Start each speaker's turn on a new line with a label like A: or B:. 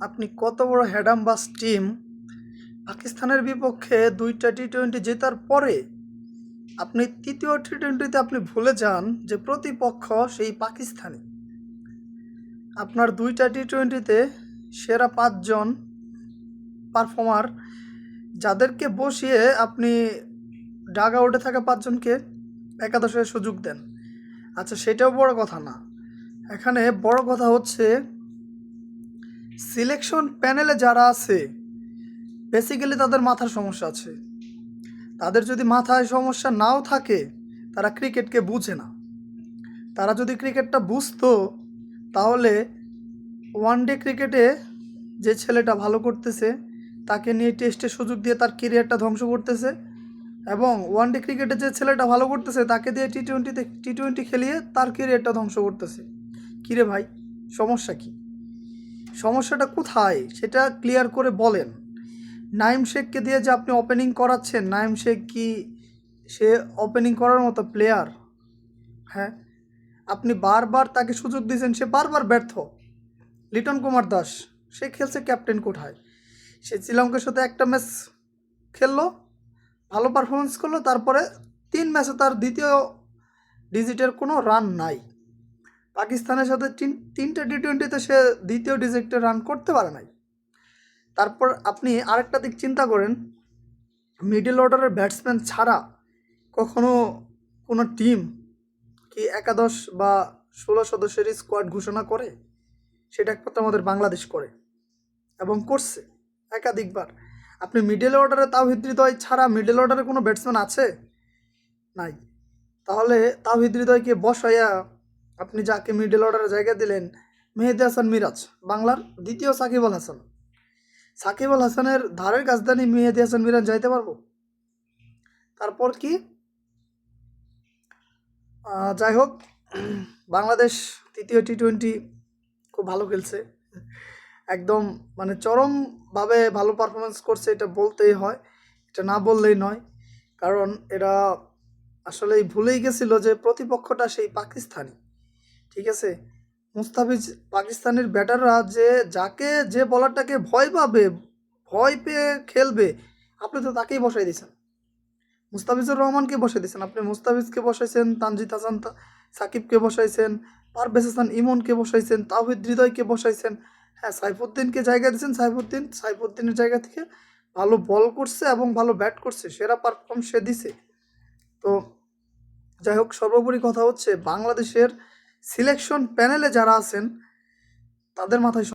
A: আপনি কত বড় হ্যাডামবাস টিম পাকিস্তানের বিপক্ষে দুইটা টি টোয়েন্টি জেতার পরে আপনি তৃতীয় টি টোয়েন্টিতে আপনি ভুলে যান যে প্রতিপক্ষ সেই পাকিস্তানি। আপনার দুইটা টি টোয়েন্টিতে সেরা পাঁচজন পারফর্মার যাদেরকে বসিয়ে আপনি ডাগ আউটে থাকা পাঁচজনকে একাদশের সুযোগ দেন। আচ্ছা সেটাও বড় কথা না। এখানে বড় কথা হচ্ছে সিলেকশন প্যানেলে যারা আছে বেসিক্যালি তাদের মাথার সমস্যা আছে। তাদের যদি মাথায় সমস্যা নাও থাকে, তারা ক্রিকেটকে বুঝে না। তারা যদি ক্রিকেটটা বুঝতো, তাহলে ওয়ান ডে ক্রিকেটে যে ছেলেটা ভালো করতেছে, তাকে নিয়ে টেস্টে সুযোগ দিয়ে তার কেরিয়ারটা ধ্বংস করতেছে এবং ওয়ান ডে ক্রিকেটে যে ছেলেটা ভালো করতেছে, তাকে দিয়ে টি টোয়েন্টিতে টি টোয়েন্টি খেলিয়ে তার কেরিয়ারটা ধ্বংস করতেছে। কিরে ভাই, সমস্যা কি? সমস্যাটা কোথায় সেটা ক্লিয়ার করে বলেন। নাইম শেখকে দিয়ে যে আপনি ওপেনিং করাচ্ছেন, নাইম শেখ কি সে ওপেনিং করার মতো প্লেয়ার হ্যাঁ আপনি বারবার তাকে সুযোগ দিয়েছেন, সে বারবার ব্যর্থ। লিটন কুমার দাস, সে খেলছে ক্যাপ্টেন কোঠায় সে শ্রীলঙ্কার সাথে একটা ম্যাচ খেললো, ভালো পারফরমেন্স করল, তারপরে তিন ম্যাচে তার দ্বিতীয় ডিজিটের কোনো রান নাই। পাকিস্তানের সাথে তিন, তিনটে টি টোয়েন্টিতে সে দ্বিতীয় ডিজিটের রান করতে পারে নাই। তারপর আপনি আরেকটা দিক চিন্তা করেন মিডল অর্ডারের ব্যাটসম্যান ছাড়া কখনো কোনো টিম কি একাদশ বা ষোলো সদস্যের স্কোয়াড ঘোষণা করে? সেটা একমাত্র আমাদের বাংলাদেশ করে এবং করছে একাধিকবার। আপনি মিডল অর্ডারে তাও হৃদয় ছাড়া মিডল অর্ডারে কোনো ব্যাটসম্যান আছে? নাই। তাহলে তাও হৃদয়কে বসাইয়া আপনি যাকে মিডল অর্ডারে জায়গা দিলেন, মেহেদি হাসান মিরাজ, বাংলার দ্বিতীয় সাকিব আল হাসান। সাকিব আল হাসানের ধারের কাজদানি মেহেদি হাসান মিরাজ যাইতে পারব? তারপর কি? যাই হোক, বাংলাদেশ তৃতীয় টি টোয়েন্টি খুব ভালো খেলছে। একদম মানে চরমভাবে ভালো পারফরমেন্স করছে, এটা বলতেই হয়। এটা না বললেই নয়, কারণ এরা আসলেই ভুলেই গেছিল যে প্রতিপক্ষটা সেই পাকিস্তানি। ঠিক আছে? মুস্তাফিজ, পাকিস্তানের ব্যাটাররা যে, যাকে যে বলারটাকে ভয় পাবে, ভয় পেয়ে খেলবে, আপনি তো তাকেই বসাই দিয়েছেন। মুস্তাফিজুর রহমানকে বসাই দিয়েছেন। আপনি মুস্তাফিজকে বসাইছেন, তানজিদ হাসান, সাকিবকে বসাইছেন, পারভেজ হাসান ইমনকে বসাইছেন তাহিদ হৃদয়কে বসাইছেন। হ্যাঁ সাইফুদ্দিনকে জায়গা দিয়েছেন, সাইফুদ্দিন। সাইফুদ্দিনের জায়গা থেকে ভালো বল করছে এবং ভালো ব্যাট করছে, সেরা পারফর্ম সে দিছে। তো যাই হোক, সর্বোপরি কথা হচ্ছে, বাংলাদেশের সিলেকশন প্যানেলে যারা আছেন তাদের মাথায়